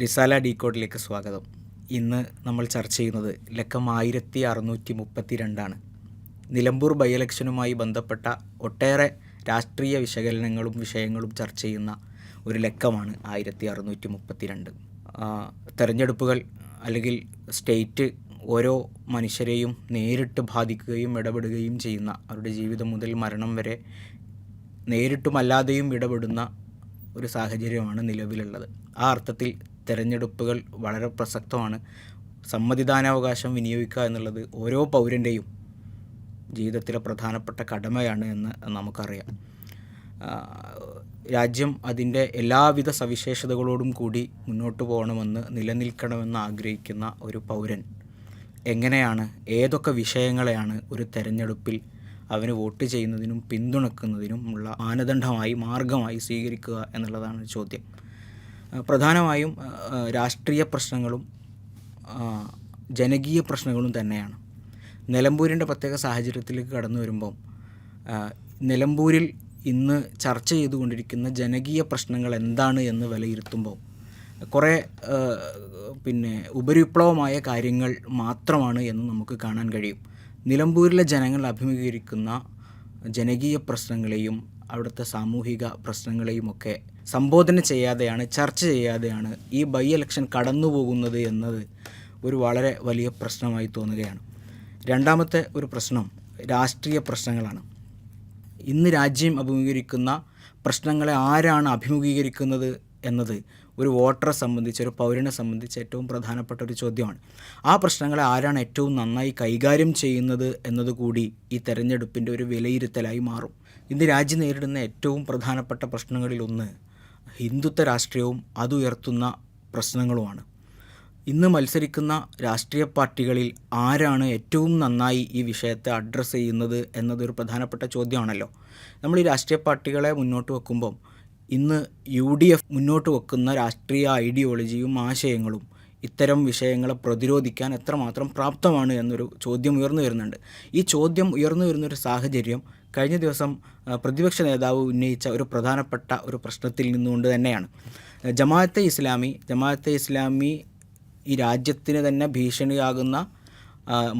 റിസാല ഡീകോഡിലേക്ക് സ്വാഗതം. ഇന്ന് നമ്മൾ ചർച്ച ചെയ്യുന്നത് ലക്കം ആയിരത്തി അറുന്നൂറ്റി മുപ്പത്തി രണ്ടാണ് നിലമ്പൂർ ബൈ ഇലക്ഷനുമായി ബന്ധപ്പെട്ട ഒട്ടേറെ രാഷ്ട്രീയ വിശകലനങ്ങളും വിഷയങ്ങളും ചർച്ച ചെയ്യുന്ന ഒരു ലക്കമാണ് ആയിരത്തി അറുന്നൂറ്റി മുപ്പത്തി രണ്ട് തെരഞ്ഞെടുപ്പുകൾ അല്ലെങ്കിൽ സ്റ്റേറ്റ് ഓരോ മനുഷ്യരെയും നേരിട്ട് ബാധിക്കുകയും ഇടപെടുകയും ചെയ്യുന്ന അവരുടെ ജീവിതം മുതൽ മരണം വരെ നേരിട്ടുമല്ലാതെയും ഇടപെടുന്ന ഒരു സാഹചര്യമാണ് നിലവിലുള്ളത്. ആ അർത്ഥത്തിൽ തെരഞ്ഞെടുപ്പുകൾ വളരെ പ്രസക്തമാണ്. സമ്മതിദാനാവകാശം വിനിയോഗിക്കുക എന്നുള്ളത് ഓരോ പൗരന്റെയും ജീവിതത്തിലെ പ്രധാനപ്പെട്ട കടമയാണ് എന്ന് നമുക്കറിയാം. രാജ്യം അതിന്റെ എല്ലാവിധ സവിശേഷതകളോടും കൂടി മുന്നോട്ട് പോകണമെന്ന് നിലനിൽക്കണമെന്ന് ആഗ്രഹിക്കുന്ന ഒരു പൗരൻ എങ്ങനെയാണ് ഏതൊക്കെ വിഷയങ്ങളെയാണ് ഒരു തെരഞ്ഞെടുപ്പിൽ അവന് വോട്ട് ചെയ്യുന്നതിനും പിന്തുണക്കുന്നതിനും ഉള്ള മാനദണ്ഡമായി മാർഗമായി സ്വീകരിക്കുക എന്നുള്ളതാണ് ചോദ്യം. പ്രധാനമായും രാഷ്ട്രീയ പ്രശ്നങ്ങളും ജനകീയ പ്രശ്നങ്ങളും തന്നെയാണ്. നിലമ്പൂരിന്റെ പ്രത്യേക സാഹചര്യത്തിലേക്ക് കടന്നു വരുമ്പം നിലമ്പൂരിൽ ഇന്ന് ചർച്ച ചെയ്തുകൊണ്ടിരിക്കുന്ന ജനകീയ പ്രശ്നങ്ങൾ എന്താണ് എന്ന് വിലയിരുത്തുമ്പോൾ കുറേ പിന്നെ ഉപരിപ്ലവമായ കാര്യങ്ങൾ മാത്രമാണ് എന്ന് നമുക്ക് കാണാൻ കഴിയും. നിലമ്പൂരിലെ ജനങ്ങൾ അഭിമുഖീകരിക്കുന്ന ജനകീയ പ്രശ്നങ്ങളെയും അവിടുത്തെ സാമൂഹിക പ്രശ്നങ്ങളെയും ഒക്കെ സംബോധന ചെയ്യാതെയാണ് ചർച്ച ചെയ്യാതെയാണ് ഈ ബൈ ഇലക്ഷൻ കടന്നു പോകുന്നത് എന്നത് ഒരു വളരെ വലിയ പ്രശ്നമായി തോന്നുകയാണ്. രണ്ടാമത്തെ ഒരു പ്രശ്നം രാഷ്ട്രീയ പ്രശ്നങ്ങളാണ്. ഇന്ന് രാജ്യം അഭിമുഖീകരിക്കുന്ന പ്രശ്നങ്ങളെ ആരാണ് അഭിമുഖീകരിക്കുന്നത് എന്നത് ഒരു വോട്ടറെ സംബന്ധിച്ച് ഒരു പൗരനെ സംബന്ധിച്ച് ഏറ്റവും പ്രധാനപ്പെട്ട ഒരു ചോദ്യമാണ്. ആ പ്രശ്നങ്ങളെ ആരാണ് ഏറ്റവും നന്നായി കൈകാര്യം ചെയ്യുന്നത് എന്നതുകൂടി ഈ തെരഞ്ഞെടുപ്പിന്റെ ഒരു വിലയിരുത്തലായി മാറും. ഇന്ന് രാജ്യം നേരിടുന്ന ഏറ്റവും പ്രധാനപ്പെട്ട പ്രശ്നങ്ങളിലൊന്ന് ഹിന്ദുത്വ രാഷ്ട്രീയവും അതുയർത്തുന്ന പ്രശ്നങ്ങളുമാണ്. ഇന്ന് മത്സരിക്കുന്ന രാഷ്ട്രീയ പാർട്ടികളിൽ ആരാണ് ഏറ്റവും നന്നായി ഈ വിഷയത്തെ അഡ്രസ്സ് ചെയ്യുന്നത് എന്നതൊരു പ്രധാനപ്പെട്ട ചോദ്യമാണല്ലോ. നമ്മൾ ഈ രാഷ്ട്രീയ പാർട്ടികളെ മുന്നോട്ട് വെക്കുമ്പം ഇന്ന് യു ഡി എഫ് മുന്നോട്ട് വെക്കുന്ന രാഷ്ട്രീയ ഐഡിയോളജിയും ആശയങ്ങളും ഇത്തരം വിഷയങ്ങളെ പ്രതിരോധിക്കാൻ എത്രമാത്രം പ്രാപ്തമാണ് എന്നൊരു ചോദ്യം ഉയർന്നു വരുന്നുണ്ട്. ഈ ചോദ്യം ഉയർന്നു വരുന്നൊരു സാഹചര്യം കഴിഞ്ഞ ദിവസം പ്രതിപക്ഷ നേതാവ് ഉന്നയിച്ച ഒരു പ്രധാനപ്പെട്ട ഒരു പ്രശ്നത്തിൽ നിന്നുകൊണ്ട് തന്നെയാണ്. ജമാഅത്തെ ഇസ്ലാമി ജമാഅത്തെ ഇസ്ലാമി ഈ രാജ്യത്തിന് തന്നെ ഭീഷണിയാകുന്ന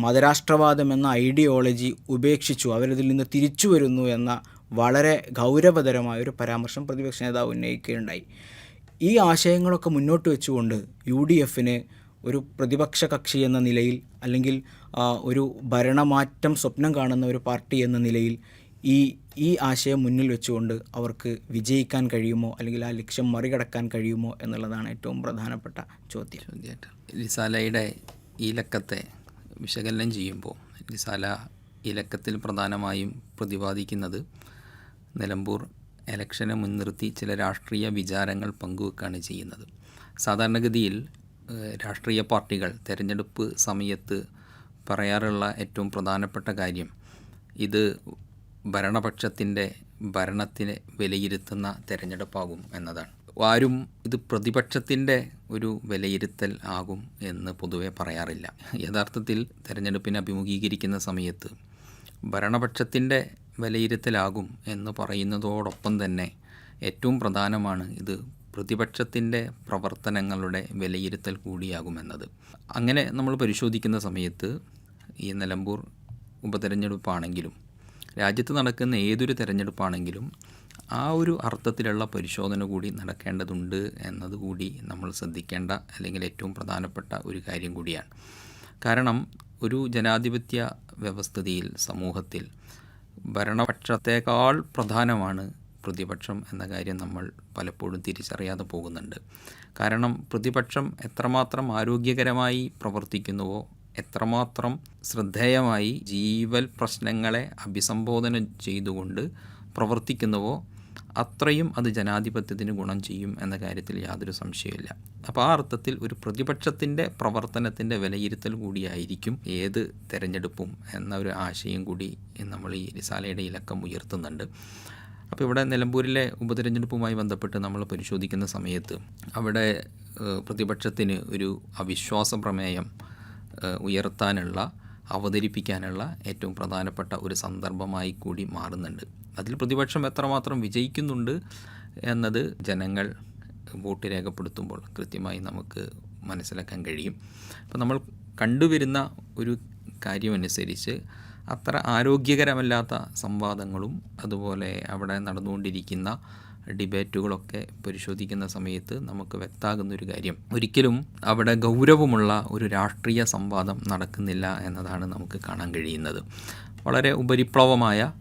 മതരാഷ്ട്രവാദം എന്ന ഐഡിയോളജി ഉപേക്ഷിച്ചു അവരതിൽ നിന്ന് തിരിച്ചു വരുന്നു എന്ന വളരെ ഗൗരവതരമായ ഒരു പരാമർശം പ്രതിപക്ഷ നേതാവ് ഉന്നയിക്കുകയുണ്ടായി. ഈ ആശയങ്ങളൊക്കെ മുന്നോട്ട് വെച്ചുകൊണ്ട് യു ഡി എഫിന് ഒരു പ്രതിപക്ഷ കക്ഷി എന്ന നിലയിൽ അല്ലെങ്കിൽ ഒരു ഭരണമാറ്റം സ്വപ്നം കാണുന്ന ഒരു പാർട്ടി എന്ന നിലയിൽ ഈ ഈ ആശയം മുന്നിൽ വെച്ചുകൊണ്ട് അവർക്ക് വിജയിക്കാൻ കഴിയുമോ? അല്ലെങ്കിൽ ആ ലക്ഷ്യം മറികടക്കാൻ കഴിയുമോ? എന്നുള്ളതാണ് ഏറ്റവും പ്രധാനപ്പെട്ട ചോദ്യം. ചോദ്യമായിട്ട്. ലിസാലയുടെ ഈ ലക്കത്തെ വിശകലനം ചെയ്യുമ്പോൾ ലിസാല ഈ ലക്കത്തിൽ പ്രധാനമായും പ്രതിപാദിക്കുന്നത് നിലമ്പൂർ ഇലക്ഷനെ മുൻനിർത്തി ചില രാഷ്ട്രീയ വിചാരങ്ങൾ പങ്കുവെക്കുകയാണ് ചെയ്യുന്നത്. സാധാരണഗതിയിൽ രാഷ്ട്രീയ പാർട്ടികൾ തിരഞ്ഞെടുപ്പ് സമയത്ത് പറയാറുള്ള ഏറ്റവും പ്രധാനപ്പെട്ട കാര്യം ഇത് ഭരണപക്ഷത്തിന്റെ ഭരണത്തിനെ വിലയിരുത്തുന്ന തെരഞ്ഞെടുപ്പാകും എന്നതാണ്. ആരും ഇത് പ്രതിപക്ഷത്തിന്റെ ഒരു വിലയിരുത്തൽ ആകും എന്ന് പൊതുവെ പറയാറില്ല. യഥാർത്ഥത്തിൽ തെരഞ്ഞെടുപ്പിനെ അഭിമുഖീകരിക്കുന്ന സമയത്ത് ഭരണപക്ഷത്തിന്റെ വിലയിരുത്തലാകും എന്ന് പറയുന്നതോടൊപ്പം തന്നെ ഏറ്റവും പ്രധാനമാണ് ഇത് പ്രതിപക്ഷത്തിന്റെ പ്രവർത്തനങ്ങളുടെ വിലയിരുത്തൽ കൂടിയാകുമെന്നത്. അങ്ങനെ നമ്മൾ പരിശോധിക്കുന്ന സമയത്ത് ഈ നിലമ്പൂർ ഉപതെരഞ്ഞെടുപ്പാണെങ്കിലും രാജ്യത്ത് നടക്കുന്ന ഏതൊരു തിരഞ്ഞെടുപ്പാണെങ്കിലും ആ ഒരു അർത്ഥത്തിലുള്ള പരിശോധന കൂടി നടക്കേണ്ടതുണ്ട് എന്നതുകൂടി നമ്മൾ ശ്രദ്ധിക്കേണ്ട അല്ലെങ്കിൽ ഏറ്റവും പ്രധാനപ്പെട്ട ഒരു കാര്യം കൂടിയാണ്. കാരണം ഒരു ജനാധിപത്യ വ്യവസ്ഥിതിയിൽ സമൂഹത്തിൽ ഭരണപക്ഷത്തേക്കാൾ പ്രധാനമാണ് പ്രതിപക്ഷം എന്ന കാര്യം നമ്മൾ പലപ്പോഴും തിരിച്ചറിയാതെ പോകുന്നുണ്ട്. കാരണം പ്രതിപക്ഷം എത്രമാത്രം ആരോഗ്യകരമായി പ്രവർത്തിക്കുന്നുവോ എത്രമാത്രം ശ്രദ്ധേയമായി ജീവൽ പ്രശ്നങ്ങളെ അഭിസംബോധന ചെയ്തുകൊണ്ട് പ്രവർത്തിക്കുന്നുവോ അത്രയും അത് ജനാധിപത്യത്തിന് ഗുണം ചെയ്യും എന്ന കാര്യത്തിൽ യാതൊരു സംശയമില്ല അപ്പോൾ ആ അർത്ഥത്തിൽ ഒരു പ്രതിപക്ഷത്തിന്റെ പ്രവർത്തനത്തിന്റെ വിലയിരുത്തൽ കൂടിയായിരിക്കും ഏത് തിരഞ്ഞെടുപ്പും എന്ന ഒരു ആശയം കൂടി നമ്മൾ ഈ റിസാലയുടെ ഇലക്കം ഉയർത്തുന്നുണ്ട്. അപ്പോൾ ഇവിടെ നിലമ്പൂരിലെ ഉപതെരഞ്ഞെടുപ്പുമായി ബന്ധപ്പെട്ട് നമ്മൾ പരിശോധിക്കുന്ന സമയത്ത് അവിടെ പ്രതിപക്ഷത്തിന് ഒരു അവിശ്വാസ പ്രമേയം ഉയർത്താനുള്ള അവതരിപ്പിക്കാനുള്ള ഏറ്റവും പ്രധാനപ്പെട്ട ഒരു സന്ദർഭമായി കൂടി മാറുന്നുണ്ട്. അതിൽ പ്രതിപക്ഷം എത്രമാത്രം വിജയിക്കുന്നുണ്ട് എന്നത് ജനങ്ങൾ വോട്ട് രേഖപ്പെടുത്തുമ്പോൾ കൃത്യമായി നമുക്ക് മനസ്സിലാക്കാൻ കഴിയും. അപ്പോൾ നമ്മൾ കണ്ടുവരുന്ന ഒരു കാര്യമനുസരിച്ച് അത്ര ആരോഗ്യകരമല്ലാത്ത സംവാദങ്ങളും അതുപോലെ അവിടെ നടന്നുകൊണ്ടിരിക്കുന്ന ഡിബേറ്റുകളൊക്കെ പരിശോധിക്കുന്ന സമയത്ത് നമുക്ക് വ്യക്തമാകുന്ന ഒരു കാര്യം. ഒരിക്കലും അവിടെ ഗൗരവമുള്ള ഒരു രാഷ്ട്രീയ സംവാദം നടക്കുന്നില്ല എന്നതാണ് നമുക്ക് കാണാൻ കഴിയുന്നത്. വളരെ ഉപരിപ്ലവമായ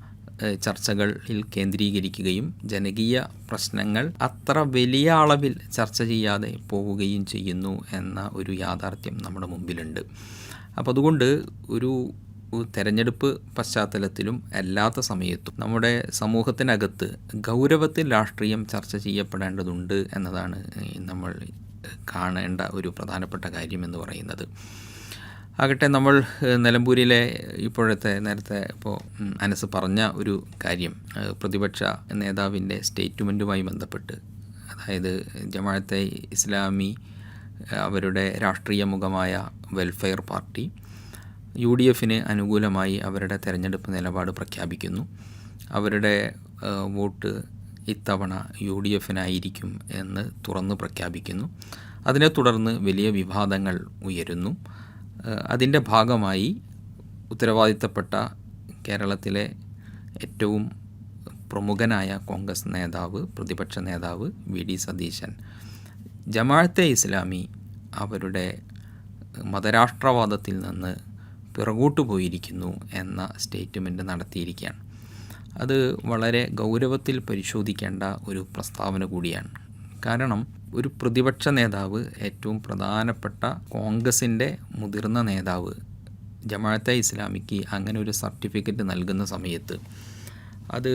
ചർച്ചകളിൽ കേന്ദ്രീകരിക്കുകയും ജനകീയ പ്രശ്നങ്ങൾ അത്ര വലിയ അളവിൽ ചർച്ച ചെയ്യാതെ പോവുകയും ചെയ്യുന്നു എന്ന ഒരു യാഥാർത്ഥ്യം നമ്മുടെ മുമ്പിലുണ്ട്. അപ്പോൾ അതുകൊണ്ട് ഒരു തെരഞ്ഞെടുപ്പ് പശ്ചാത്തലത്തിലും അല്ലാത്ത സമയത്തും നമ്മുടെ സമൂഹത്തിനകത്ത് ഗൗരവത്തിൽ രാഷ്ട്രീയം ചർച്ച ചെയ്യപ്പെടേണ്ടതുണ്ട് എന്നതാണ് നമ്മൾ കാണേണ്ട ഒരു പ്രധാനപ്പെട്ട കാര്യമെന്ന് പറയുന്നത്. ആകട്ടെ നമ്മൾ നിലമ്പൂരിലെ ഇപ്പോഴത്തെ നേരത്തെ ഇപ്പോൾ അനസ് പറഞ്ഞ ഒരു കാര്യം പ്രതിപക്ഷ നേതാവിന്റെ സ്റ്റേറ്റ്മെന്റുമായി ബന്ധപ്പെട്ട് അതായത് ജമാഅത്തെ ഇസ്ലാമി അവരുടെ രാഷ്ട്രീയ മുഖമായ വെൽഫെയർ പാർട്ടി യു ഡി എഫിന് അനുകൂലമായി അവരുടെ തെരഞ്ഞെടുപ്പ് നിലപാട് പ്രഖ്യാപിക്കുന്നു. അവരുടെ വോട്ട് ഇത്തവണ യു ഡി എഫിനായിരിക്കും എന്ന് തുറന്ന് പ്രഖ്യാപിക്കുന്നു. അതിനെ തുടർന്ന് വലിയ വിവാദങ്ങൾ ഉയരുന്നു. അതിന്റെ ഭാഗമായി ഉത്തരവാദിത്തപ്പെട്ട കേരളത്തിലെ ഏറ്റവും പ്രമുഖനായ കോൺഗ്രസ് നേതാവ് പ്രതിപക്ഷ നേതാവ് വി ഡി സതീശൻ ജമാഅത്തെ ഇസ്ലാമി അവരുടെ മതരാഷ്ട്രവാദത്തിൽ നിന്ന് പിറകോട്ട് പോയിരിക്കുന്നു എന്ന സ്റ്റേറ്റ്മെന്റ് നടത്തിയിരിക്കുകയാണ്. അത് വളരെ ഗൗരവത്തിൽ പരിശോധിക്കേണ്ട ഒരു പ്രസ്താവന കൂടിയാണ്. കാരണം ഒരു പ്രതിപക്ഷ നേതാവ് ഏറ്റവും പ്രധാനപ്പെട്ട കോൺഗ്രസിന്റെ മുതിർന്ന നേതാവ് ജമാഅത്തെ ഇസ്ലാമിക്ക് അങ്ങനെ ഒരു സർട്ടിഫിക്കറ്റ് നൽകുന്ന സമയത്ത് അത്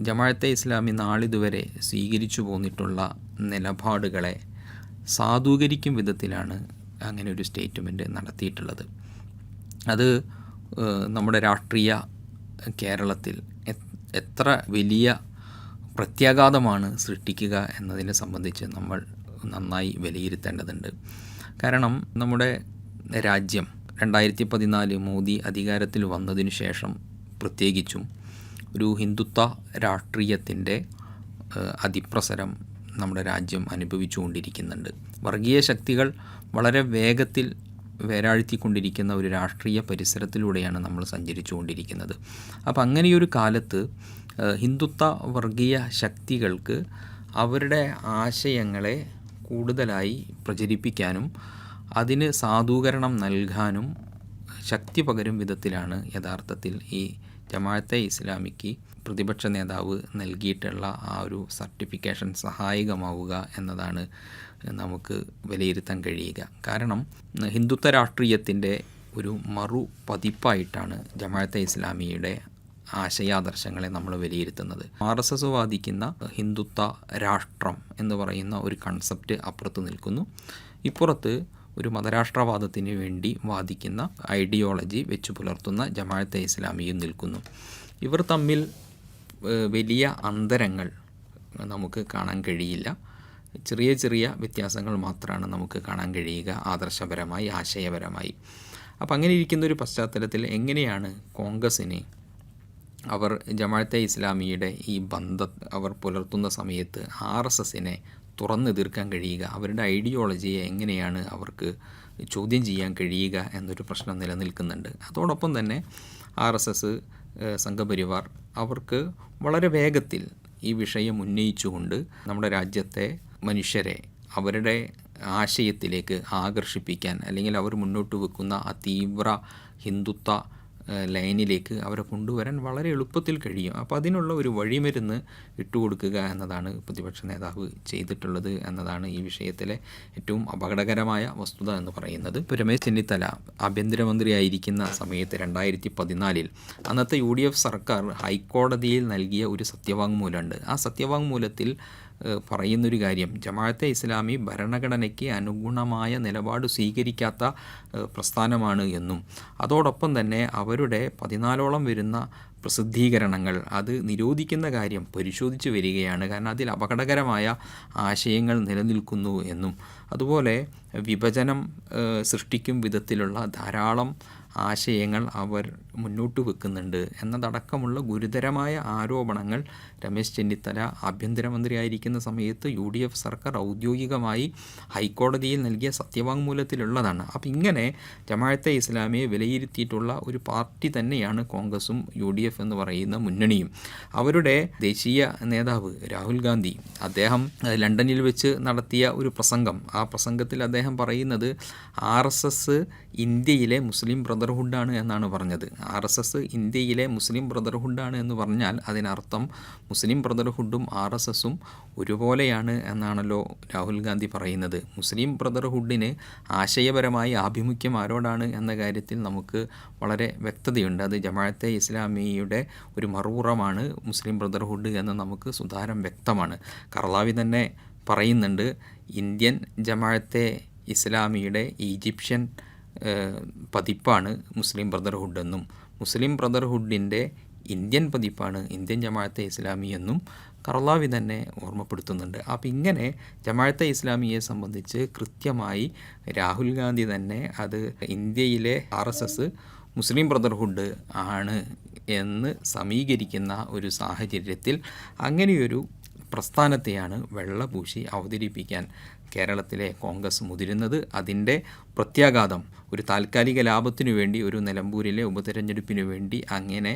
ജമാഅത്തെ ഇസ്ലാമി നാളിതുവരെ സ്വീകരിച്ചു പോന്നിട്ടുള്ള നിലപാടുകളെ സാധൂകരിക്കും വിധത്തിലാണ് അങ്ങനെ ഒരു സ്റ്റേറ്റ്മെന്റ് നടത്തിയിട്ടുള്ളത്. അത് നമ്മുടെ രാഷ്ട്രീയ കേരളത്തിൽ എത്ര വലിയ പ്രത്യാഘാതമാണ് സൃഷ്ടിക്കുക എന്നതിനെ സംബന്ധിച്ച് നമ്മൾ നന്നായി വിലയിരുത്തേണ്ടതുണ്ട്. കാരണം നമ്മുടെ രാജ്യം രണ്ടായിരത്തി പതിനാല് മോദി അധികാരത്തിൽ വന്നതിനു ശേഷം പ്രത്യേകിച്ചും ഒരു ഹിന്ദുത്വ രാഷ്ട്രീയത്തിന്റെ അതിപ്രസരം നമ്മുടെ രാജ്യം അനുഭവിച്ചുകൊണ്ടിരിക്കുന്നുണ്ട്. വർഗീയ ശക്തികൾ വളരെ വേഗത്തിൽ വേരാഴ്ത്തിക്കൊണ്ടിരിക്കുന്ന ഒരു രാഷ്ട്രീയ പരിസരത്തിലൂടെയാണ് നമ്മൾ സഞ്ചരിച്ചുകൊണ്ടിരിക്കുന്നത്. അപ്പോൾ അങ്ങനെയൊരു കാലത്ത് ഹിന്ദുത്വ വർഗീയ ശക്തികൾക്ക് അവരുടെ ആശയങ്ങളെ കൂടുതലായി പ്രചരിപ്പിക്കാനും അതിന് സാധൂകരണം നൽകാനും ശക്തി പകരും വിധത്തിലാണ് യഥാർത്ഥത്തിൽ ഈ ജമാഅത്തെ ഇസ്ലാമിക്ക് പ്രതിപക്ഷ നേതാവ് നൽകിയിട്ടുള്ള ആ ഒരു സർട്ടിഫിക്കേഷൻ സഹായകമാവുക എന്നതാണ് നമുക്ക് വിലയിരുത്താൻ കഴിയുക. കാരണം ഹിന്ദുത്വ രാഷ്ട്രീയത്തിന്റെ ഒരു മറു പതിപ്പായിട്ടാണ് ജമാഅത്തെ ഇസ്ലാമിയുടെ ആശയാദർശങ്ങളെ നമ്മൾ വിലയിരുത്തുന്നത്. ആർ എസ് എസ് വാദിക്കുന്ന ഹിന്ദുത്വ രാഷ്ട്രം എന്ന് പറയുന്ന ഒരു കൺസെപ്റ്റ് അപ്പുറത്ത് നിൽക്കുന്നു. ഇപ്പുറത്ത് ഒരു മതരാഷ്ട്രവാദത്തിന് വേണ്ടി വാദിക്കുന്ന ഐഡിയോളജി വെച്ച് പുലർത്തുന്ന ജമാഅത്തെ ഇസ്ലാമിയും നിൽക്കുന്നു. ഇവർ തമ്മിൽ വലിയ അന്തരങ്ങൾ നമുക്ക് കാണാൻ കഴിയില്ല. ചെറിയ ചെറിയ വ്യത്യാസങ്ങൾ മാത്രമാണ് നമുക്ക് കാണാൻ കഴിയുക. ആദർശപരമായി ആശയപരമായി. അപ്പം അങ്ങനെ ഇരിക്കുന്ന ഒരു പശ്ചാത്തലത്തിൽ എങ്ങനെയാണ് കോൺഗ്രസ്സിന് അവർ ജമാഅത്തെ ഇസ്ലാമിയുടെ ഈ ബന്ധ അവർ പുലർത്തുന്ന സമയത്ത് ആർ എസ് എസിനെ തുറന്നെതിർക്കാൻ കഴിയുക? അവരുടെ ഐഡിയോളജിയെ എങ്ങനെയാണ് അവർക്ക് ചോദ്യം ചെയ്യാൻ കഴിയുക എന്നൊരു പ്രശ്നം നിലനിൽക്കുന്നുണ്ട്. അതോടൊപ്പം തന്നെ ആർ എസ് എസ് സംഘപരിവാർ അവർക്ക് വളരെ വേഗത്തിൽ ഈ വിഷയം ഉന്നയിച്ചുകൊണ്ട് നമ്മുടെ രാജ്യത്തെ മനുഷ്യരെ അവരുടെ ആശയത്തിലേക്ക് ആകർഷിപ്പിക്കാൻ അല്ലെങ്കിൽ അവർ മുന്നോട്ട് വെക്കുന്ന ആ തീവ്ര ഹിന്ദുത്വ ലൈനിലേക്ക് അവരെ കൊണ്ടുവരാൻ വളരെ എളുപ്പത്തിൽ കഴിയും. അപ്പോൾ അതിനുള്ള ഒരു വഴിമരുന്ന് ഇട്ടുകൊടുക്കുക എന്നതാണ് പ്രതിപക്ഷ നേതാവ് ചെയ്തിട്ടുള്ളത് എന്നതാണ് ഈ വിഷയത്തിലെ ഏറ്റവും അപകടകരമായ വസ്തുത എന്ന് പറയുന്നത്. ഇപ്പോൾ രമേശ് ചെന്നിത്തല ആഭ്യന്തരമന്ത്രിയായിരിക്കുന്ന സമയത്ത് രണ്ടായിരത്തി പതിനാലിൽ അന്നത്തെ യു ഡി എഫ് സർക്കാർ ഹൈക്കോടതിയിൽ നൽകിയ ഒരു സത്യവാങ്മൂലമുണ്ട്. ആ സത്യവാങ്മൂലത്തിൽ പറയുന്നൊരു കാര്യം ജമാഅത്തെ ഇസ്ലാമി ഭരണഘടനയ്ക്ക് അനുഗുണമായ നിലപാട് സ്വീകരിക്കാത്ത പ്രസ്ഥാനമാണ് എന്നും. അതോടൊപ്പം തന്നെ അവരുടെ പതിനാലോളം വരുന്ന പ്രസിദ്ധീകരണങ്ങൾ അത് നിരോധിക്കുന്ന കാര്യം പരിശോധിച്ച് വരികയാണ്. കാരണം അതിൽ അപകടകരമായ ആശയങ്ങൾ നിലനിൽക്കുന്നു എന്നും. അതുപോലെ വിഭജനം സൃഷ്ടിക്കും വിധത്തിലുള്ള ധാരാളം ആശയങ്ങൾ അവർ മുന്നോട്ട് വെക്കുന്നുണ്ട്. എന്നതടക്കമുള്ള ഗുരുതരമായ ആരോപണങ്ങൾ രമേശ് ചെന്നിത്തല ആഭ്യന്തരമന്ത്രിയായിരിക്കുന്ന സമയത്ത് യു ഡി എഫ് സർക്കാർ ഔദ്യോഗികമായി ഹൈക്കോടതിയിൽ നൽകിയ സത്യവാങ്മൂലത്തിലുള്ളതാണ്. അപ്പം ഇങ്ങനെ ജമാഅത്തെ ഇസ്ലാമിയെ വിലയിരുത്തിയിട്ടുള്ള ഒരു പാർട്ടി തന്നെയാണ് കോൺഗ്രസും യു ഡി എഫ് എന്ന് പറയുന്ന മുന്നണിയും. അവരുടെ ദേശീയ നേതാവ് രാഹുൽ ഗാന്ധി അദ്ദേഹം ലണ്ടനിൽ വെച്ച് നടത്തിയ ഒരു പ്രസംഗം. ആ പ്രസംഗത്തിൽ അദ്ദേഹം പറയുന്നത് ആർ എസ് എസ് ഇന്ത്യയിലെ മുസ്ലിം ബ്രദർഹുഡാണ് എന്നാണ് പറഞ്ഞത്. ആർ എസ് എസ് ഇന്ത്യയിലെ മുസ്ലിം ബ്രദർഹുഡാണ് എന്ന് പറഞ്ഞാൽ അതിനർത്ഥം മുസ്ലിം ബ്രദർഹുഡും ആർ എസ് എസും ഒരുപോലെയാണ് എന്നാണല്ലോ രാഹുൽ ഗാന്ധി പറയുന്നത്. മുസ്ലിം ബ്രദർഹുഡിന് ആശയപരമായി ആഭിമുഖ്യം ആരോടാണ് എന്ന കാര്യത്തിൽ നമുക്ക് വളരെ വ്യക്തതയുണ്ട്. അത് ജമാഅത്തെ ഇസ്ലാമിയുടെ ഒരു മറുപുറമാണ് മുസ്ലിം ബ്രദർഹുഡ് എന്ന് നമുക്ക് സുതാരം വ്യക്തമാണ്. കർലാവി തന്നെ പറയുന്നുണ്ട് ഇന്ത്യൻ ജമാഅത്തെ ഇസ്ലാമിയുടെ ഈജിപ്ഷ്യൻ പതിപ്പാണ് മുസ്ലിം ബ്രദർഹുഡ് എന്നും. മുസ്ലിം ബ്രദർഹുഡിന്റെ ഇന്ത്യൻ പതിപ്പാണ് ഇന്ത്യൻ ജമാഅത്തെ ഇസ്ലാമി എന്നും കർലാവി തന്നെ ഓർമ്മപ്പെടുത്തുന്നുണ്ട്. അപ്പം ഇങ്ങനെ ജമാഅത്തെ ഇസ്ലാമിയെ സംബന്ധിച്ച് കൃത്യമായി രാഹുൽ ഗാന്ധി തന്നെ അത് ഇന്ത്യയിലെ R S S Muslim Brotherhood ആണ് എന്ന് സമീകരിക്കുന്ന ഒരു സാഹചര്യത്തിൽ അങ്ങനെയൊരു പ്രസ്ഥാനത്തെയാണ് വെള്ളപൂശി അവതരിപ്പിക്കാൻ കേരളത്തിലെ കോൺഗ്രസ് മുതിരുന്നത്. അതിന്റെ പ്രത്യാഘാതം ഒരു താൽക്കാലിക ലാഭത്തിനു വേണ്ടി ഒരു നിലമ്പൂരിലെ ഉപതെരഞ്ഞെടുപ്പിനു വേണ്ടി അങ്ങനെ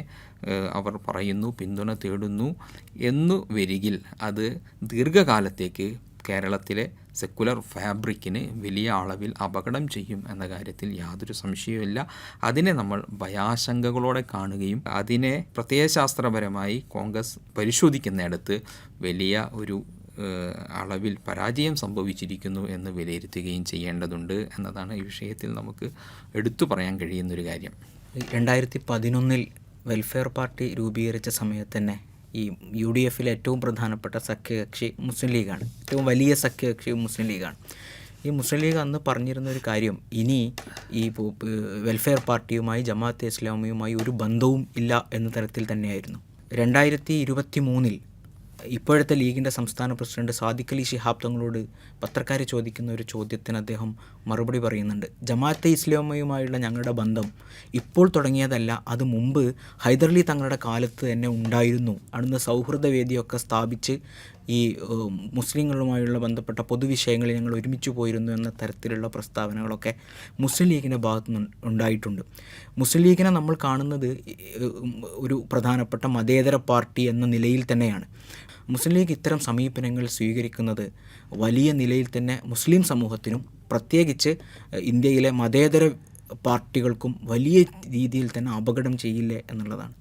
അവർ പറയുന്നു പിന്തുണ തേടുന്നു എന്നു വരികിൽ അത് ദീർഘകാലത്തേക്ക് കേരളത്തിലെ സെക്കുലർ ഫാബ്രിക്കിന് വലിയ അളവിൽ അപകടം ചെയ്യും എന്ന കാര്യത്തിൽ യാതൊരു സംശയവുമില്ല അതിനെ നമ്മൾ ഭയാശങ്കകളോടെ കാണുകയും അതിനെ പ്രത്യയശാസ്ത്രപരമായി കോൺഗ്രസ് പരിശോധിക്കുന്നിടത്ത് വലിയ ഒരു അളവിൽ പരാജയം സംഭവിച്ചിരിക്കുന്നു എന്ന് വിലയിരുത്തുകയും ചെയ്യേണ്ടതുണ്ട് എന്നതാണ് ഈ വിഷയത്തിൽ നമുക്ക് എടുത്തു പറയാൻ കഴിയുന്നൊരു കാര്യം. രണ്ടായിരത്തി പതിനൊന്നിൽ വെൽഫെയർ പാർട്ടി രൂപീകരിച്ച സമയത്ത് തന്നെ ഈ യു ഡി എഫിലെ ഏറ്റവും പ്രധാനപ്പെട്ട സഖ്യകക്ഷി മുസ്ലിം ലീഗാണ്. ഏറ്റവും വലിയ സഖ്യകക്ഷി മുസ്ലിം ലീഗാണ്. ഈ മുസ്ലിം ലീഗ് അന്ന് പറഞ്ഞിരുന്ന ഒരു കാര്യം ഇനി ഈ വെൽഫെയർ പാർട്ടിയുമായി ജമാഅത്തെ ഇസ്ലാമിയുമായി ഒരു ബന്ധവും ഇല്ല എന്ന തരത്തിൽ തന്നെയായിരുന്നു. രണ്ടായിരത്തി ഇരുപത്തി മൂന്നിൽ ഇപ്പോഴത്തെ ലീഗിന്റെ സംസ്ഥാന പ്രസിഡന്റ് സാദിഖ് അലി ശിഹാബ് തങ്ങളോട് പത്രക്കാർ ചോദിക്കുന്ന ഒരു ചോദ്യത്തിന് അദ്ദേഹം മറുപടി പറയുന്നുണ്ട്. ജമാഅത്തെ ഇസ്ലാമയുമായുള്ള ഞങ്ങളുടെ ബന്ധം ഇപ്പോൾ തുടങ്ങിയതല്ല അത് മുമ്പ് ഹൈദർലി തങ്ങളുടെ കാലത്ത് തന്നെ ഉണ്ടായിരുന്നു. അന്ന് സൗഹൃദ വേദിയൊക്കെ സ്ഥാപിച്ച് ഈ മുസ്ലിങ്ങളുമായുള്ള ബന്ധപ്പെട്ട പൊതുവിഷയങ്ങളിൽ ഞങ്ങൾ ഒരുമിച്ച് പോയിരുന്നു എന്ന തരത്തിലുള്ള പ്രസ്താവനകളൊക്കെ മുസ്ലിം ലീഗിന്റെ ഭാഗത്തു നിന്ന് ഉണ്ടായിട്ടുണ്ട്. മുസ്ലിം ലീഗിനെ നമ്മൾ കാണുന്നത് ഒരു പ്രധാനപ്പെട്ട മതേതര പാർട്ടി എന്ന നിലയിൽ തന്നെയാണ്. മുസ്ലിം ലീഗ് ഇത്തരം സമീപനങ്ങൾ സ്വീകരിക്കുന്നത് വലിയ നിലയിൽ തന്നെ മുസ്ലിം സമൂഹത്തിനും പ്രത്യേകിച്ച് ഇന്ത്യയിലെ മതേതര പാർട്ടികൾക്കും വലിയ രീതിയിൽ തന്നെ അപകടം ചെയ്യില്ലേ എന്നുള്ളതാണ്.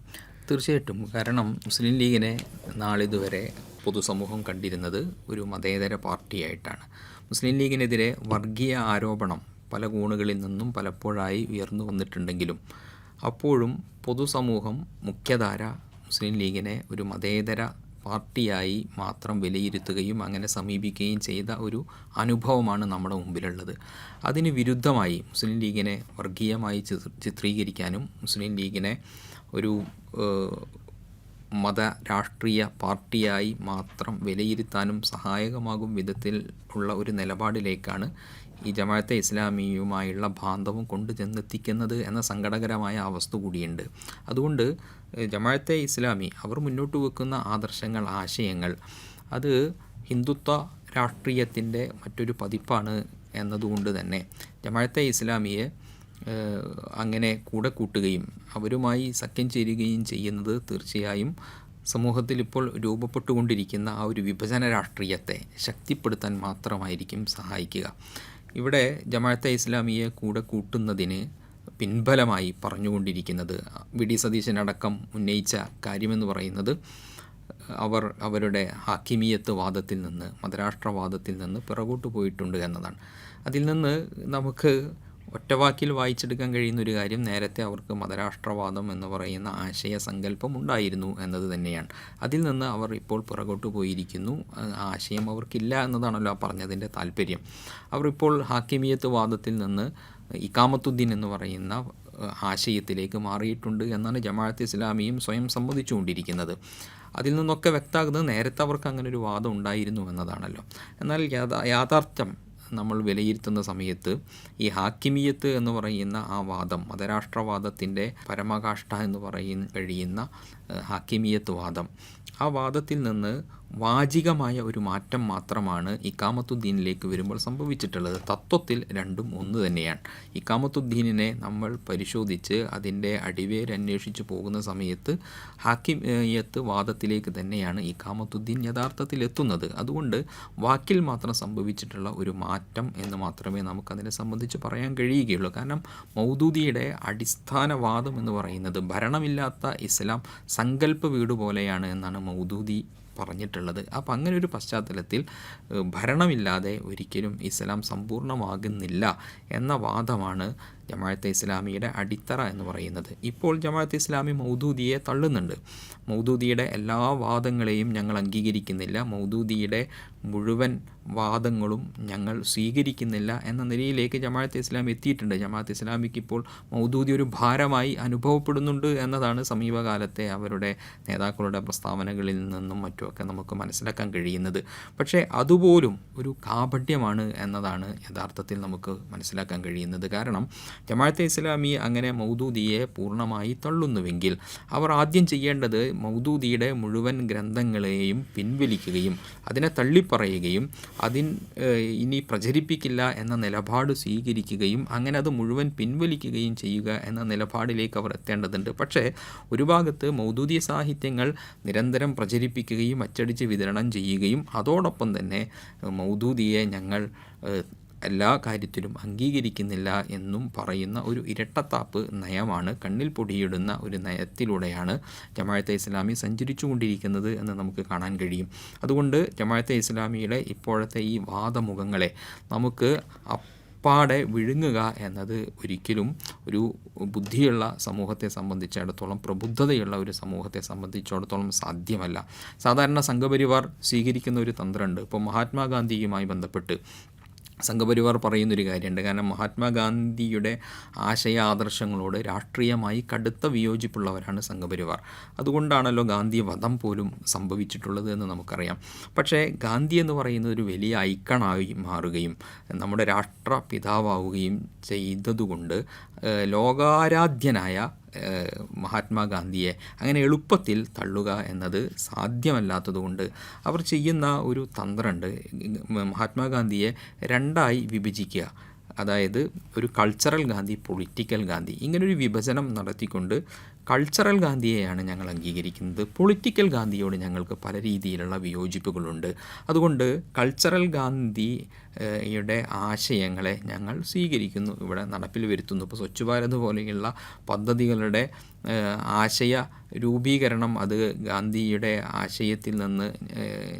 തീർച്ചയായിട്ടും. കാരണം മുസ്ലിം ലീഗിനെ നാളിതുവരെ പൊതുസമൂഹം കണ്ടിരുന്നത് ഒരു മതേതര പാർട്ടിയായിട്ടാണ്. മുസ്ലിം ലീഗിനെതിരെ വർഗീയ ആരോപണം പല കോണുകളിൽ നിന്നും പലപ്പോഴായി ഉയർന്നു വന്നിട്ടുണ്ടെങ്കിലും അപ്പോഴും പൊതുസമൂഹം മുഖ്യധാര മുസ്ലിം ലീഗിനെ ഒരു മതേതര പാർട്ടിയായി മാത്രം വിലയിരുത്തുകയും അങ്ങനെ സമീപിക്കുകയും ചെയ്ത ഒരു അനുഭവമാണ് നമ്മുടെ മുമ്പിലുള്ളത്. അതിന് വിരുദ്ധമായി മുസ്ലിം ലീഗിനെ വർഗീയമായി ചിത്ര- ചിത്രീകരിക്കാനും മുസ്ലിം ലീഗിനെ ഒരു മത രാഷ്ട്രീയ പാർട്ടിയായി മാത്രം വിലയിരുത്താനും സഹായകമാകും വിധത്തിൽ ഉള്ള ഒരു നിലപാടിലേക്കാണ് ഈ ജമാഅത്തെ ഇസ്ലാമിയുമായുള്ള ബാന്ധവം കൊണ്ടു ചെന്നെത്തിക്കുന്നത് എന്ന സങ്കടകരമായ അവസ്ഥ കൂടിയുണ്ട്. അതുകൊണ്ട് ജമാഅത്തെ ഇസ്ലാമി അവർ മുന്നോട്ട് വെക്കുന്ന ആദർശങ്ങൾ ആശയങ്ങൾ അത് ഹിന്ദുത്വ രാഷ്ട്രീയത്തിന്റെ മറ്റൊരു പതിപ്പാണ് എന്നതുകൊണ്ട് തന്നെ ജമാഅത്തെ ഇസ്ലാമിയെ അങ്ങനെ കൂടെ കൂട്ടുകയും അവരുമായി സഖ്യം ചേരുകയും ചെയ്യുന്നത് തീർച്ചയായും സമൂഹത്തിൽ ഇപ്പോൾ രൂപപ്പെട്ടുകൊണ്ടിരിക്കുന്ന ആ ഒരു വിഭജന രാഷ്ട്രീയത്തെ ശക്തിപ്പെടുത്താൻ മാത്രമായിരിക്കും സഹായിക്കുക. ഇവിടെ ജമാഅത്തെ ഇസ്ലാമിയെ കൂടെ കൂട്ടുന്നതിന് പിൻബലമായി പറഞ്ഞുകൊണ്ടിരിക്കുന്നത് വി. ഡി. സതീശനടക്കം ഉന്നയിച്ച കാര്യമെന്ന് പറയുന്നത് അവർ അവരുടെ ഹാക്കിമിയത്ത് വാദത്തിൽ നിന്ന് മതരാഷ്ട്രവാദത്തിൽ നിന്ന് പിറകോട്ട് പോയിട്ടുണ്ട് എന്നതാണ്. അതിൽ നിന്ന് നമുക്ക് ഒറ്റവാക്കിൽ വായിച്ചെടുക്കാൻ കഴിയുന്ന ഒരു കാര്യം നേരത്തെ അവർക്ക് മതരാഷ്ട്രവാദം എന്ന് പറയുന്ന ആശയ സങ്കല്പം ഉണ്ടായിരുന്നു എന്നത് തന്നെയാണ്. അതിൽ നിന്ന് അവർ ഇപ്പോൾ പുറകോട്ട് പോയിരിക്കുന്നു. ആശയം അവർക്കില്ല എന്നതാണല്ലോ ആ പറഞ്ഞതിന്റെ താല്പര്യം. അവർ ഇപ്പോൾ ഹാക്കിമിയത്ത് വാദത്തിൽ നിന്ന് ഇക്കാമത്തുദ്ദീൻ എന്ന് പറയുന്ന ആശയത്തിലേക്ക് മാറിയിട്ടുണ്ട് എന്നാണ് ജമാഅത്ത് ഇസ്ലാമിയും സ്വയം സമ്മതിച്ചുകൊണ്ടിരിക്കുന്നത്. അതിൽ നിന്നൊക്കെ വ്യക്തമാകുന്നത് നേരത്തെ അവർക്ക് അങ്ങനെ ഒരു വാദം ഉണ്ടായിരുന്നു എന്നതാണല്ലോ. എന്നാൽ യാഥാ യാഥാർത്ഥ്യം നമ്മൾ വിലയിരുത്തുന്ന സമയത്ത് ഈ ഹാക്കിമിയത്ത് എന്ന് പറയുന്ന ആ വാദം മതരാഷ്ട്രവാദത്തിന്റെ പരമകാഷ്ഠ എന്ന് പറയുന്ന കഴിയുന്ന ഹാക്കിമിയത്ത് വാദം ആ വാദത്തിൽ നിന്ന് വാചികമായ ഒരു മാറ്റം മാത്രമാണ് ഇക്കാമത്തുദ്ദീനിലേക്ക് വരുമ്പോൾ സംഭവിച്ചിട്ടുള്ളത്. തത്വത്തിൽ രണ്ടും ഒന്ന് തന്നെയാണ്. ഇക്കാമത്തുദ്ദീനിനെ നമ്മൾ പരിശോധിച്ച് അതിന്റെ അടിവേരന്വേഷിച്ച് പോകുന്ന സമയത്ത് ഹാക്കിമിയത്ത് വാദത്തിലേക്ക് തന്നെയാണ് ഇക്കാമത്തുദ്ദീൻ യഥാർത്ഥത്തിൽ എത്തുന്നത്. അതുകൊണ്ട് വാക്കിൽ മാത്രം സംഭവിച്ചിട്ടുള്ള ഒരു മാറ്റം എന്ന് മാത്രമേ നമുക്കതിനെ സംബന്ധിച്ച് പറയാൻ കഴിയുകയുള്ളൂ. കാരണം മൗദൂദിയുടെ അടിസ്ഥാനവാദം എന്ന് പറയുന്നത് ഭരണമില്ലാത്ത ഇസ്ലാം സങ്കല്പ വീട് പോലെയാണ് എന്നാണ് മൗദൂദി പറഞ്ഞിട്ടുള്ളത്. അപ്പം അങ്ങനെ ഒരു പശ്ചാത്തലത്തിൽ ഭരണമില്ലാതെ ഒരിക്കലും ഇസ്ലാം സമ്പൂർണമാകുന്നില്ല എന്ന വാദമാണ് ജമാഅത്തെ ഇസ്ലാമിയുടെ അടിത്തറ എന്ന് പറയുന്നത്. ഇപ്പോൾ ജമാഅത്തെ ഇസ്ലാമി മൗദൂദിയെ തള്ളുന്നുണ്ട്. മൗദൂദിയുടെ എല്ലാ വാദങ്ങളെയും ഞങ്ങൾ അംഗീകരിക്കുന്നില്ല. മൗദൂദിയുടെ മുഴുവൻ വാദങ്ങളും ഞങ്ങൾ സ്വീകരിക്കുന്നില്ല എന്ന നിലയിലേക്ക് ജമാഅത്തെ ഇസ്ലാം എത്തിയിട്ടുണ്ട്. ജമാഅത്ത് ഇസ്ലാമിക്ക് ഇപ്പോൾ മൗദൂദി ഒരു ഭാരമായി അനുഭവപ്പെടുന്നുണ്ട് എന്നതാണ് സമീപകാലത്തെ അവരുടെ നേതാക്കളുടെ പ്രസ്താവനകളിൽ നിന്നും മറ്റുമൊക്കെ നമുക്ക് മനസ്സിലാക്കാൻ കഴിയുന്നത്. പക്ഷേ അതുപോലും ഒരു കാപട്യമാണ് എന്നതാണ് യഥാർത്ഥത്തിൽ നമുക്ക് മനസ്സിലാക്കാൻ കഴിയുന്നത്. കാരണം ജമാഅത്തെ ഇസ്ലാമി അങ്ങനെ മൗദൂദിയെ പൂർണമായി തള്ളുന്നുവെങ്കിൽ അവർ ആദ്യം ചെയ്യേണ്ടത് മൗദൂദിയുടെ മുഴുവൻ ഗ്രന്ഥങ്ങളെയും പിൻവലിക്കുകയും അതിനെ തള്ളിപ്പറയുകയും അതിൻ ഇനി പ്രചരിപ്പിക്കില്ല എന്ന നിലപാട് സ്വീകരിക്കുകയും അങ്ങനെ അത് മുഴുവൻ പിൻവലിക്കുകയും ചെയ്യുക എന്ന നിലപാടിലേക്ക് അവർ എത്തേണ്ടതുണ്ട്. പക്ഷേ ഒരു ഭാഗത്ത് മൗദൂദിയ സാഹിത്യങ്ങൾ നിരന്തരം പ്രചരിപ്പിക്കുകയും അച്ചടിച്ച് വിതരണം ചെയ്യുകയും അതോടൊപ്പം തന്നെ മൗദൂദിയെ ഞങ്ങൾ എല്ലാ കാര്യത്തിലും അംഗീകരിക്കുന്നില്ല എന്നും പറയുന്ന ഒരു ഇരട്ടത്താപ്പ് നയമാണ്. കണ്ണിൽ പൊടിയിടുന്ന ഒരു നയത്തിലൂടെയാണ് ജമാഅത്തെ ഇസ്ലാമി സഞ്ചരിച്ചുകൊണ്ടിരിക്കുന്നത് എന്ന് നമുക്ക് കാണാൻ കഴിയും. അതുകൊണ്ട് ജമാഅത്തെ ഇസ്ലാമിയുടെ ഇപ്പോഴത്തെ ഈ വാദമുഖങ്ങളെ നമുക്ക് അപ്പാടെ വിഴുങ്ങുക എന്നത് ഒരിക്കലും ഒരു ബുദ്ധിയുള്ള സമൂഹത്തെ സംബന്ധിച്ചിടത്തോളം പ്രബുദ്ധതയുള്ള ഒരു സമൂഹത്തെ സംബന്ധിച്ചിടത്തോളം സാധ്യമല്ല. സാധാരണ സംഘപരിവാർ സ്വീകരിക്കുന്ന ഒരു തന്ത്രമുണ്ട്. ഇപ്പോൾ മഹാത്മാഗാന്ധിയുമായി ബന്ധപ്പെട്ട് സംഘപരിവാർ പറയുന്നൊരു കാര്യമുണ്ട്. കാരണം മഹാത്മാഗാന്ധിയുടെ ആശയ ആദർശങ്ങളോട് രാഷ്ട്രീയമായി കടുത്ത വിയോജിപ്പുള്ളവരാണ് സംഘപരിവാർ. അതുകൊണ്ടാണല്ലോ ഗാന്ധി വധം പോലും സംഭവിച്ചിട്ടുള്ളത് എന്ന് നമുക്കറിയാം. പക്ഷേ ഗാന്ധി എന്ന് പറയുന്നത് ഒരു വലിയ ഐക്കണായി മാറുകയും നമ്മുടെ രാഷ്ട്രപിതാവാവുകയും ചെയ്തതുകൊണ്ട് ലോകാരാധ്യനായ മഹാത്മാഗാന്ധിയെ അങ്ങനെ എളുപ്പത്തിൽ തള്ളുക എന്നത് സാധ്യമല്ലാത്തതുകൊണ്ട് അവർ ചെയ്യുന്ന ഒരു തന്ത്രമുണ്ട് മഹാത്മാഗാന്ധിയെ രണ്ടായി വിഭജിക്കുക. അതായത് ഒരു കൾച്ചറൽ ഗാന്ധി പൊളിറ്റിക്കൽ ഗാന്ധി ഇങ്ങനൊരു വിഭജനം നടത്തിക്കൊണ്ട് കൾച്ചറൽ ഗാന്ധിയെയാണ് ഞങ്ങൾ അംഗീകരിക്കുന്നത്. പൊളിറ്റിക്കൽ ഗാന്ധിയോട് ഞങ്ങൾക്ക് പല രീതിയിലുള്ള വിയോജിപ്പുകളുണ്ട്. അതുകൊണ്ട് കൾച്ചറൽ ഗാന്ധിയുടെ യുടെ ആശയങ്ങളെ ഞങ്ങൾ സ്വീകരിക്കുന്നു ഇവിടെ നടപ്പിൽ വരുത്തുന്നു. ഇപ്പോൾ സ്വച്ഛ് ഭാരത് പോലെയുള്ള പദ്ധതികളുടെ ആശയ രൂപീകരണം അത് ഗാന്ധിയുടെ ആശയത്തിൽ നിന്ന്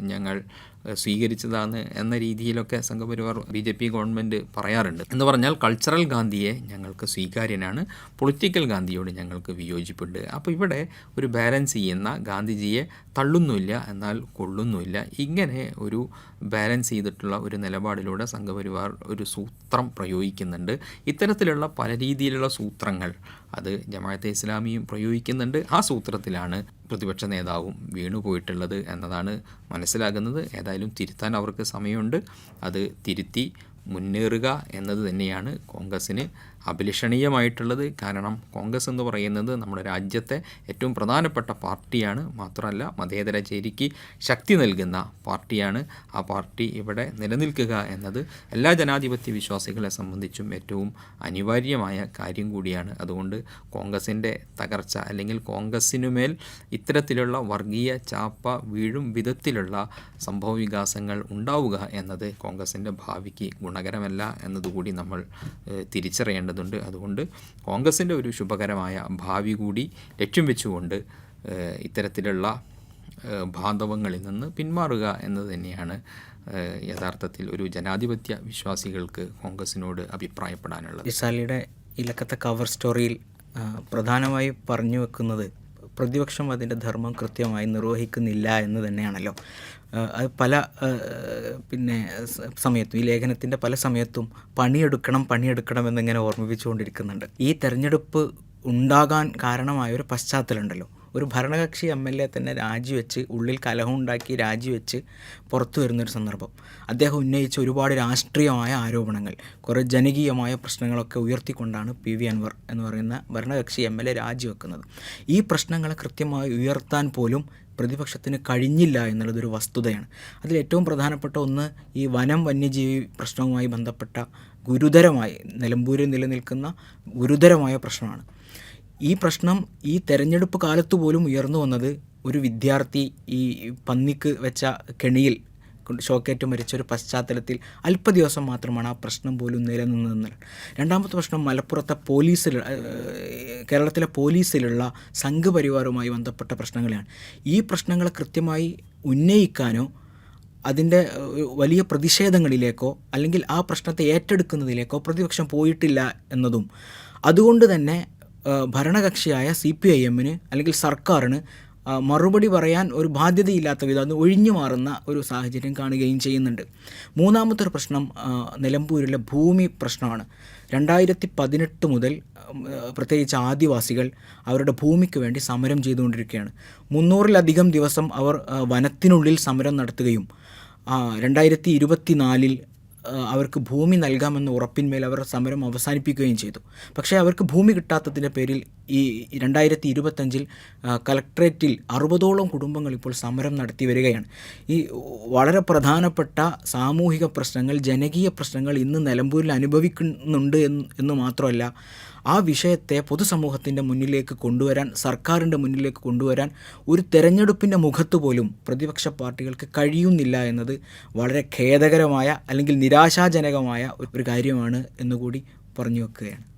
ഞങ്ങൾ സ്വീകരിച്ചതാണ് എന്ന രീതിയിലൊക്കെ Sangh Parivar B J P government പറയാറുണ്ട്. എന്ന് പറഞ്ഞാൽ കൾച്ചറൽ ഗാന്ധിയെ ഞങ്ങൾക്ക് സ്വീകാര്യനാണ് പൊളിറ്റിക്കൽ ഗാന്ധിയോട് ഞങ്ങൾക്ക് വിയോജിപ്പുണ്ട്. അപ്പോൾ ഇവിടെ ഒരു ബാലൻസ് ചെയ്യുന്ന ഗാന്ധിജിയെ തള്ളുന്നുമില്ല എന്നാൽ കൊള്ളുന്നുമില്ല. ഇങ്ങനെ ഒരു ബാലൻസ് ചെയ്തിട്ടുള്ള ഒരു നിലപാടിലൂടെ സംഘപരിവാർ ഒരു സൂത്രം പ്രയോഗിക്കുന്നുണ്ട്. ഇത്തരത്തിലുള്ള പല രീതിയിലുള്ള സൂത്രങ്ങൾ അത് ജമാഅത്തെ ഇസ്ലാമിയും പ്രയോഗിക്കുന്നുണ്ട്. ആ സൂത്രത്തിലാണ് പ്രതിപക്ഷ നേതാവും വീണുപോയിട്ടുള്ളത് എന്നതാണ് മനസ്സിലാകുന്നത്. ഏതായാലും തിരുത്താൻ അവർക്ക് സമയമുണ്ട്. അത് തിരുത്തി മുന്നേറുക എന്നത് തന്നെയാണ് കോൺഗ്രസ്സിന് അഭിലഷണീയമായിട്ടുള്ളത് കാരണം കോൺഗ്രസ് എന്ന് പറയുന്നത് നമ്മുടെ രാജ്യത്തെ ഏറ്റവും പ്രധാനപ്പെട്ട പാർട്ടിയാണ്. മാത്രമല്ല മതേതര ചേരിക്ക് ശക്തി നൽകുന്ന പാർട്ടിയാണ്. ആ പാർട്ടി ഇവിടെ നിലനിൽക്കുക എന്നത് എല്ലാ ജനാധിപത്യ വിശ്വാസികളെ സംബന്ധിച്ചും ഏറ്റവും അനിവാര്യമായ കാര്യം കൂടിയാണ്. അതുകൊണ്ട് കോൺഗ്രസിന്റെ തകർച്ച അല്ലെങ്കിൽ കോൺഗ്രസ്സിനുമേൽ ഇത്തരത്തിലുള്ള വർഗീയ ചാപ്പ വീഴും വിധത്തിലുള്ള സംഭവ വികാസങ്ങൾ ഉണ്ടാവുക എന്നത് കോൺഗ്രസിന്റെ ഭാവിക്ക് ഗുണകരമല്ല എന്നതുകൂടി നമ്മൾ ഏഹ്, തിരിച്ചറിയേണ്ടതുണ്ട് അതുകൊണ്ട് കോൺഗ്രസിന്റെ ഒരു ശുഭകരമായ ഭാവി കൂടി ലക്ഷ്യം വെച്ചുകൊണ്ട് ഇത്തരത്തിലുള്ള ബാന്ധവങ്ങളിൽ നിന്ന് പിന്മാറുക എന്നത് തന്നെയാണ് യഥാർത്ഥത്തിൽ ഒരു ജനാധിപത്യ വിശ്വാസികൾക്ക് കോൺഗ്രസിനോട് അഭിപ്രായപ്പെടാനുള്ളത്. ഇസാലിയുടെ ഇലക്കത്തെ കവർ സ്റ്റോറിയിൽ പ്രധാനമായി പറഞ്ഞു വെക്കുന്നത് പ്രതിപക്ഷം അതിന്റെ ധർമ്മം കൃത്യമായി നിർവഹിക്കുന്നില്ല എന്ന് തന്നെയാണല്ലോ. അത് പല പിന്നെ സമയത്തും ഈ ലേഖനത്തിന്റെ പല സമയത്തും പണിയെടുക്കണം പണിയെടുക്കണം എന്നിങ്ങനെ ഓർമ്മിപ്പിച്ചുകൊണ്ടിരിക്കുന്നുണ്ട്. ഈ തെരഞ്ഞെടുപ്പ് ഉണ്ടാകാൻ കാരണമായ ഒരു പശ്ചാത്തലമുണ്ടല്ലോ. ഒരു ഭരണകക്ഷി എം എൽ എ തന്നെ രാജിവെച്ച് ഉള്ളിൽ കലഹം ഉണ്ടാക്കി രാജിവെച്ച് പുറത്തു വരുന്നൊരു സന്ദർഭം. അദ്ദേഹം ഉന്നയിച്ച ഒരുപാട് രാഷ്ട്രീയമായ ആരോപണങ്ങൾ കുറേ ജനകീയമായ പ്രശ്നങ്ങളൊക്കെ ഉയർത്തിക്കൊണ്ടാണ് പി വി അൻവർ എന്ന് പറയുന്ന ഭരണകക്ഷി എം എൽ എ രാജിവെക്കുന്നത്. ഈ പ്രശ്നങ്ങളെ കൃത്യമായി ഉയർത്താൻ പോലും പ്രതിപക്ഷത്തിന് കഴിഞ്ഞില്ല എന്നുള്ളതൊരു വസ്തുതയാണ്. അതിൽ ഏറ്റവും പ്രധാനപ്പെട്ട ഒന്ന് ഈ വനം വന്യജീവി പ്രശ്നവുമായി ബന്ധപ്പെട്ട ഗുരുതരമായി നിലമ്പൂരിൽ നിലനിൽക്കുന്ന ഗുരുതരമായ പ്രശ്നമാണ്. ഈ പ്രശ്നം ഈ തെരഞ്ഞെടുപ്പ് കാലത്ത് പോലും ഉയർന്നു വന്നത് ഒരു വിദ്യാർത്ഥി ഈ പന്നിക്ക് വെച്ച കെണിയിൽ ഷോക്കേറ്റ് മരിച്ച ഒരു പശ്ചാത്തലത്തിൽ അല്പ ദിവസം മാത്രമാണ് ആ പ്രശ്നം പോലും നിലനിന്നതെന്ന് രണ്ടാമത്തെ പ്രശ്നം മലപ്പുറത്തെ പോലീസിൽ കേരളത്തിലെ പോലീസിലുള്ള സംഘപരിവാറുമായി ബന്ധപ്പെട്ട പ്രശ്നങ്ങളാണ് ഈ പ്രശ്നങ്ങളെ കൃത്യമായി ഉന്നയിക്കാനോ അതിന്റെ വലിയ പ്രതിഷേധങ്ങളിലേക്കോ അല്ലെങ്കിൽ ആ പ്രശ്നത്തെ ഏറ്റെടുക്കുന്നതിലേക്കോ പ്രതിപക്ഷം പോയിട്ടില്ല എന്നതും. അതുകൊണ്ട് തന്നെ ഭരണകക്ഷിയായ സി പി ഐ എമ്മിന് അല്ലെങ്കിൽ സർക്കാരിന് മറുപടി പറയാൻ ഒരു ബാധ്യതയില്ലാത്ത വിധം അത് ഒഴിഞ്ഞു മാറുന്ന ഒരു സാഹചര്യം കാണുകയും ചെയ്യുന്നുണ്ട്. മൂന്നാമത്തെ ഒരു പ്രശ്നം നിലമ്പൂരിലെ ഭൂമി പ്രശ്നമാണ്. രണ്ടായിരത്തി പതിനെട്ട് മുതൽ പ്രത്യേകിച്ച് ആദിവാസികൾ അവരുടെ ഭൂമിക്ക് വേണ്ടി സമരം ചെയ്തുകൊണ്ടിരിക്കുകയാണ്. മുന്നൂറിലധികം ദിവസം അവർ വനത്തിനുള്ളിൽ സമരം നടത്തുകയും രണ്ടായിരത്തി ഇരുപത്തി നാലിൽ അവർക്ക് ഭൂമി നൽകാമെന്ന ഉറപ്പിന്മേൽ അവർ സമരം അവസാനിപ്പിക്കുകയും ചെയ്തു. പക്ഷേ അവർക്ക് ഭൂമി കിട്ടാത്തതിന്റെ പേരിൽ ഈ രണ്ടായിരത്തി ഇരുപത്തഞ്ചിൽ കലക്ട്രേറ്റിൽ അറുപതോളം കുടുംബങ്ങൾ ഇപ്പോൾ സമരം നടത്തി വരികയാണ്. ഈ വളരെ പ്രധാനപ്പെട്ട സാമൂഹിക പ്രശ്നങ്ങൾ ജനകീയ പ്രശ്നങ്ങൾ ഇന്ന് നിലമ്പൂരിൽ അനുഭവിക്കുന്നുണ്ട് എന്ന് മാത്രമല്ല ആ വിഷയത്തെ പൊതുസമൂഹത്തിന്റെ മുന്നിലേക്ക് കൊണ്ടുവരാൻ സർക്കാരിന്റെ മുന്നിലേക്ക് കൊണ്ടുവരാൻ ഒരു തെരഞ്ഞെടുപ്പിന്റെ മുഖത്ത് പോലും പ്രതിപക്ഷ പാർട്ടികൾക്ക് കഴിയുന്നില്ല എന്നത് വളരെ ഖേദകരമായ അല്ലെങ്കിൽ നിരാശാജനകമായ ഒരു കാര്യമാണ് എന്നുകൂടി പറഞ്ഞു വെക്കുകയാണ്.